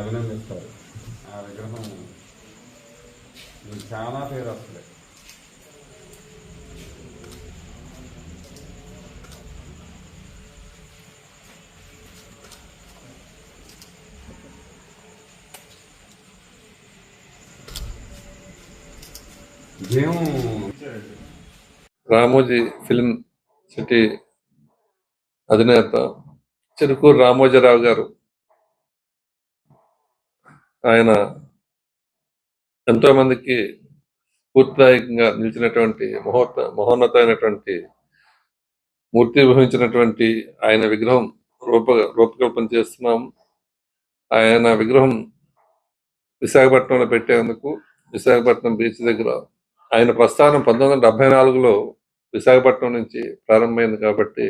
అభినందిస్తారు. ఆ విగ్రహం మీకు చాలా పేరు వస్తుంది. రామోజీ ఫిల్మ్ సిటీ అధినేత చెరుకూరు రామోజీరావు గారు ఆయన ఎంతో మందికి స్ఫూర్తిదాయకంగా నిలిచినటువంటి మహోత మహోన్నతమైనటువంటి మూర్తి వహించినటువంటి ఆయన విగ్రహం రూప రూపకల్పన చేస్తున్నాం. ఆయన విగ్రహం విశాఖపట్నంలో పెట్టేందుకు విశాఖపట్నం బీచ్ దగ్గర ఆయన ప్రస్థానం పంతొమ్మిది వందల డెబ్బై నాలుగులో విశాఖపట్నం నుంచి ప్రారంభమైంది కాబట్టి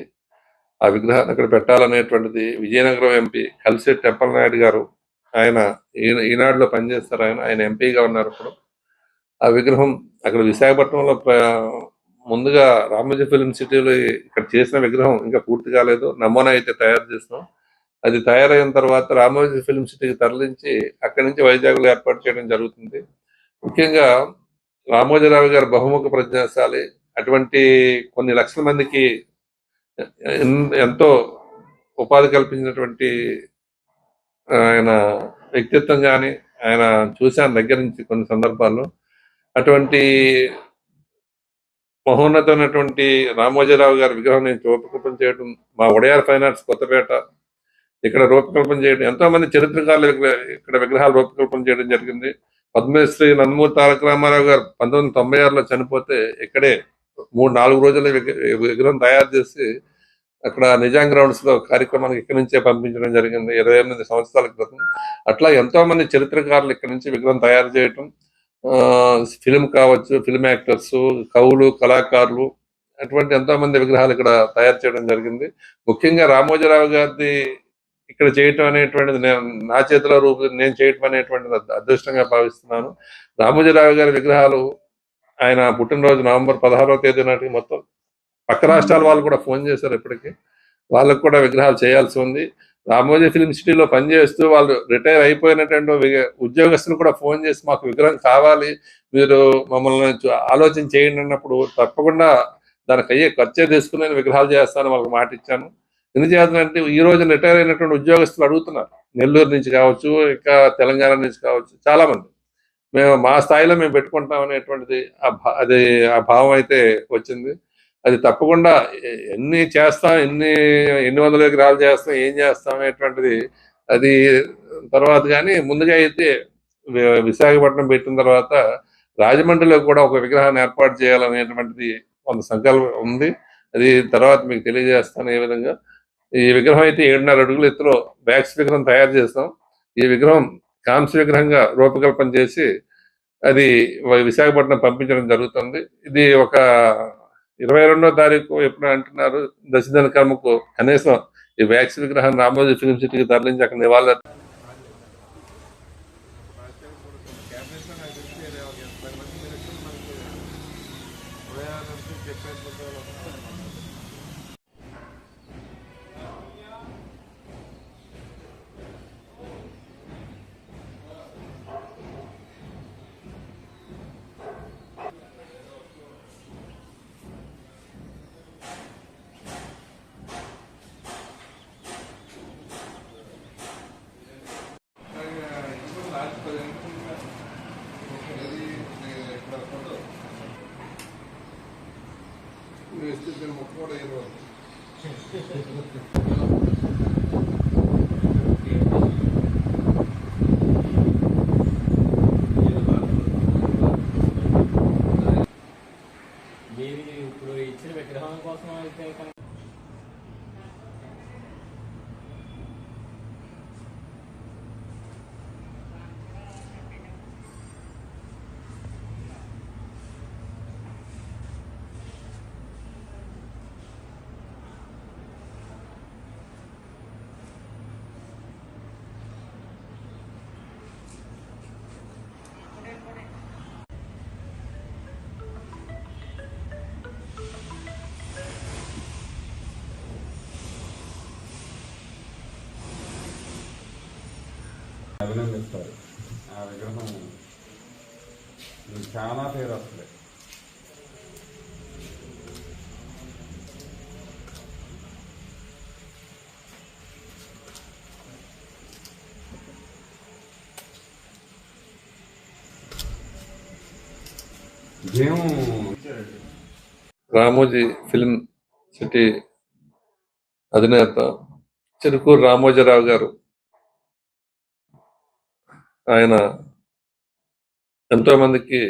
ఆ విగ్రహాన్ని అక్కడ పెట్టాలనేటువంటిది విజయనగరం ఎంపీ కలిసే టెంపల్ నాయుడు గారు ఆయన ఈ- ఈనాడులో పనిచేస్తారు. ఆయన ఆయన ఎంపీగా ఉన్నారు ఇప్పుడు. ఆ విగ్రహం అక్కడ విశాఖపట్నంలో ముందుగా రామోజీ ఫిల్మ్ సిటీలో ఇక్కడ చేసిన విగ్రహం ఇంకా పూర్తి కాలేదు. నమూనా అయితే తయారు చేసినాం అది తయారైన తర్వాత రామోజీ ఫిల్మ్ సిటీకి తరలించి అక్కడి నుంచి వైజాగ్లో ఏర్పాటు చేయడం జరుగుతుంది. ముఖ్యంగా రామోజీరావు గారు బహుముఖ ప్రజ్ఞాశాలి. అటువంటి కొన్ని లక్షల మందికి ఎంతో ఉపాధి కల్పించినటువంటి ఆయన వ్యక్తిత్వం కానీ ఆయన చూశాను దగ్గర నుంచి కొన్ని సందర్భాల్లో. అటువంటి మహోన్నతమైనటువంటి రామోజీరావు గారి విగ్రహం నేను రూపకల్పన చేయడం మా ఉడయార్ ఫైనాన్స్ కొత్తపేట ఇక్కడ రూపకల్పన చేయడం ఎంతో మంది చరిత్రకారులు ఇక్కడ విగ్రహాలు రూపకల్పన చేయడం జరిగింది. పద్మశ్రీ నందమూరి తారక రామారావు గారు పంతొమ్మిది వందల తొంభై ఆరులో చనిపోతే ఇక్కడే మూడు నాలుగు రోజుల విగ్రహం తయారు చేసి అక్కడ నిజాం గ్రౌండ్స్లో కార్యక్రమానికి ఇక్కడి నుంచే పంపించడం జరిగింది. ఇరవై ఎనిమిది సంవత్సరాల క్రితం. అట్లా ఎంతో మంది చరిత్రకారులు ఇక్కడ నుంచి విగ్రహం తయారు చేయటం ఫిల్మ్ కావచ్చు ఫిల్మ్ యాక్టర్స్ కవులు కళాకారులు అటువంటి ఎంతో మంది విగ్రహాలు ఇక్కడ తయారు చేయడం జరిగింది. ముఖ్యంగా రామోజీరావు గారిది ఇక్కడ చేయటం అనేటువంటిది నేను నా చేతిలో రూపు నేను చేయటం అనేటువంటిది అదృష్టంగా భావిస్తున్నాను. రామోజీరావు గారి విగ్రహాలు ఆయన పుట్టినరోజు నవంబర్ పదహారవ తేదీ నాటికి మొత్తం పక్క రాష్ట్రాల వాళ్ళు కూడా ఫోన్ చేశారు ఇప్పటికి. వాళ్ళకు కూడా విగ్రహాలు చేయాల్సి ఉంది. రామోజీ ఫిల్మ్ సిటీలో పనిచేస్తూ వాళ్ళు రిటైర్ అయిపోయినటువంటి ఉద్యోగస్తులు కూడా ఫోన్ చేసి మాకు విగ్రహం కావాలి మీరు మమ్మల్ని ఆలోచన చేయండి అన్నప్పుడు తప్పకుండా దానికి అయ్యే ఖర్చే తీసుకుని నేను విగ్రహాలు చేస్తాను వాళ్ళకి మాట ఇచ్చాను. ఎందుచేతంటే ఈ రోజు రిటైర్ అయినటువంటి ఉద్యోగస్తులు అడుగుతున్నారు. నెల్లూరు నుంచి కావచ్చు ఇంకా తెలంగాణ నుంచి కావచ్చు చాలా మంది మేము మా స్థాయిలో మేము పెట్టుకుంటాం అనేటువంటిది ఆ భా- అది ఆ భావం అయితే వచ్చింది. అది తప్పకుండా ఎన్ని చేస్తాం ఎన్ని ఎన్ని వందల విగ్రహాలు చేస్తాం ఏం చేస్తాం అనేటువంటిది అది తర్వాత కానీ ముందుగా అయితే విశాఖపట్నం పెట్టిన తర్వాత రాజమండ్రిలో కూడా ఒక విగ్రహాన్ని ఏర్పాటు చేయాలనేటువంటిది కొంత సంకల్పం ఉంది. అది తర్వాత మీకు తెలియజేస్తాను ఏ విధంగా. ఈ విగ్రహం అయితే ఏడున్నర అడుగుల ఎత్తులో బ్యాక్స్ విగ్రహం తయారు చేస్తాం. ఈ విగ్రహం కాంస్య విగ్రహంగా రూపకల్పన చేసి అది విశాఖపట్నం పంపించడం జరుగుతుంది. ఇది ఒక ఇరవై రెండో తారీఖు ఎప్పుడు అంటున్నారు? దశదిన కర్మకు కనీసం ఈ వ్యాక్సిన్ విగ్రహాన్ని రామోజీ ఫిలిం సిటీకి తరలించి అక్కడ నివాళులు este es el mejor héroe. అభినందిస్తారు. ఆ విగ్రహం చాలా పేరు వస్తుంది. రామోజీ ఫిల్మ్ సిటీ అధినేత చెరుకూరు రామోజీరావు గారు ఆయన ఎంతో మందికి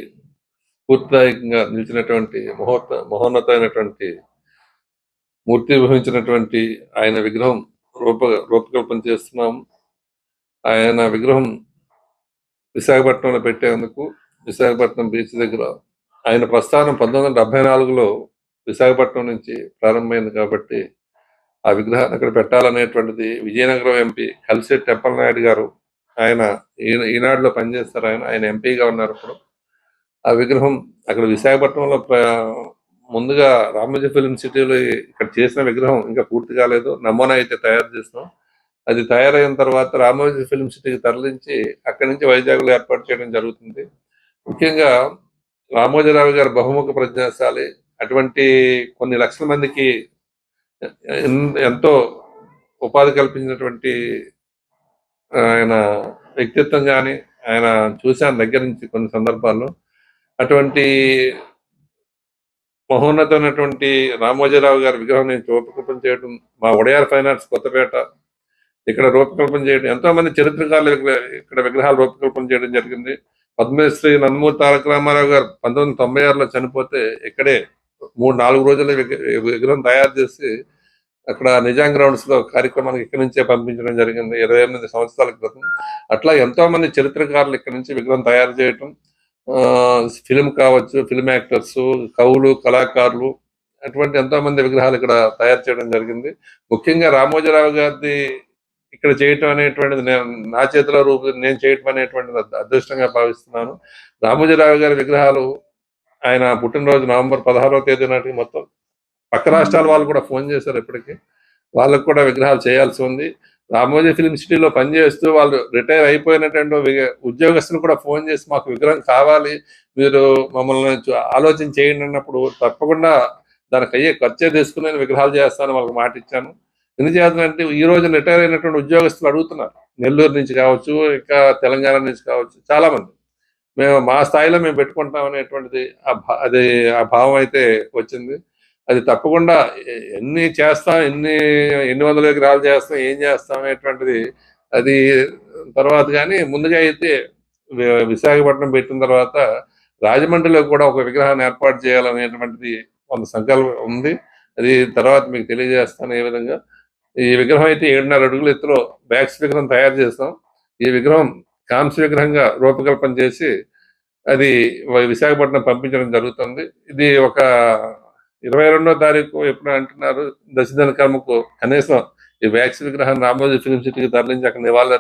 స్ఫూర్తిదాయకంగా నిలిచినటువంటి మహోత్త మహోన్నతమైనటువంటి మూర్తి వహించినటువంటి ఆయన విగ్రహం రూప రూపకల్పన చేస్తున్నాం. ఆయన విగ్రహం విశాఖపట్నంలో పెట్టేందుకు విశాఖపట్నం బీచ్ దగ్గర ఆయన ప్రస్థానం పంతొమ్మిది వందల డెబ్బై నాలుగులో విశాఖపట్నం నుంచి ప్రారంభమైంది కాబట్టి ఆ విగ్రహాన్ని అక్కడ పెట్టాలనేటువంటిది విజయనగరం ఎంపీ కలిసే టెంపల్ నాయుడు గారు ఆయన ఈ- ఈనాడులో పనిచేస్తారు. ఆయన ఆయన ఎంపీగా ఉన్నారు ఇప్పుడు. ఆ విగ్రహం అక్కడ విశాఖపట్నంలో ప్ర- ముందుగా రామోజీ ఫిల్మ్ సిటీలో ఇక్కడ చేసిన విగ్రహం ఇంకా పూర్తి కాలేదు. నమూనా అయితే తయారు చేస్తున్నాం అది తయారైన తర్వాత రామోజీ ఫిల్మ్ సిటీకి తరలించి అక్కడి నుంచి వైజాగ్లో ఏర్పాటు చేయడం జరుగుతుంది. ముఖ్యంగా రామోజీరావు గారు బహుముఖ ప్రజ్ఞాశాలి. అటువంటి కొన్ని లక్షల మందికి ఎంతో ఉపాధి కల్పించినటువంటి ఆయన వ్యక్తిత్వం కానీ ఆయన చూశాను దగ్గర నుంచి కొన్ని సందర్భాల్లో. అటువంటి మహోన్నతమైనటువంటి రామోజీరావు గారి విగ్రహం నేను రూపకల్పన చేయడం మా ఒడయార్ ఫైనాన్స్ కొత్తపేట ఇక్కడ రూపకల్పన చేయడం ఎంతో మంది చరిత్రకారులు ఇక్కడ- విగ్రహాలు రూపకల్పన చేయడం జరిగింది. పద్మశ్రీ నందమూరి తారక రామారావు గారు పంతొమ్మిది వందల తొంభై ఆరులో చనిపోతే ఇక్కడే మూడు నాలుగు రోజుల విగ్రహం తయారు చేసి అక్కడ నిజాం గ్రౌండ్స్లో కార్యక్రమానికి ఇక్కడి నుంచే పంపించడం జరిగింది. ఇరవై ఎనిమిది సంవత్సరాల క్రితం. అట్లా ఎంతో మంది చరిత్రకారులు ఇక్కడ నుంచి విగ్రహం తయారు చేయటం ఫిల్మ్ కావచ్చు ఫిల్మ్ యాక్టర్స్ కవులు కళాకారులు అటువంటి ఎంతో మంది విగ్రహాలు ఇక్కడ తయారు చేయడం జరిగింది. ముఖ్యంగా రామోజీరావు గారిది ఇక్కడ చేయటం అనేటువంటిది నేను నా చేతిలో రూపు నేను చేయటం అనేటువంటిది అదృష్టంగా భావిస్తున్నాను. రామోజీరావు గారి విగ్రహాలు ఆయన పుట్టినరోజు నవంబర్ పదహారవ తేదీ నాటికి మొత్తం పక్క రాష్ట్రాల వాళ్ళు కూడా ఫోన్ చేశారు ఇప్పటికి. వాళ్ళకు కూడా విగ్రహాలు చేయాల్సి ఉంది. రామోజీ ఫిల్మ్ సిటీలో పనిచేస్తూ వాళ్ళు రిటైర్ అయిపోయినటువంటి ఉద్యోగస్తులు కూడా ఫోన్ చేసి మాకు విగ్రహం కావాలి మీరు మమ్మల్ని ఆలోచన చేయండి అన్నప్పుడు తప్పకుండా దానికి అయ్యే ఖర్చే తీసుకుని విగ్రహాలు చేస్తాను వాళ్ళకి మాట ఇచ్చాను. ఎందుచేతంటే ఈ రోజు రిటైర్ అయినటువంటి ఉద్యోగస్తులు అడుగుతున్నారు. నెల్లూరు నుంచి కావచ్చు ఇంకా తెలంగాణ నుంచి కావచ్చు చాలా మంది మేము మా స్థాయిలో మేము పెట్టుకుంటాం అనేటువంటిది ఆ భా- అది ఆ భావం అయితే వచ్చింది. అది తప్పకుండా ఎన్ని చేస్తాం ఎన్ని ఎన్ని వందల విగ్రహాలు చేస్తాం ఏం చేస్తాం అనేటువంటిది అది తర్వాత కానీ ముందుగా అయితే విశాఖపట్నం పెట్టిన తర్వాత రాజమండ్రిలో కూడా ఒక విగ్రహాన్ని ఏర్పాటు చేయాలనేటువంటిది కొంత సంకల్పం ఉంది. అది తర్వాత మీకు తెలియజేస్తాను ఏ విధంగా. ఈ విగ్రహం అయితే ఏడున్నర అడుగుల ఎత్తులో బ్యాక్స్ విగ్రహం తయారు చేస్తాం. ఈ విగ్రహం కాంస్య విగ్రహంగా రూపకల్పన చేసి అది విశాఖపట్నం పంపించడం జరుగుతుంది. ఇది ఒక ఇరవై రెండో తారీఖు ఎప్పుడు అంటున్నారు దశదిన కర్మకు కనీసం ఈ వ్యాక్సిన్ విగ్రహాన్ని రామోజీ ఫిలిం సిటీకి తరలించి అక్కడ నివాళులు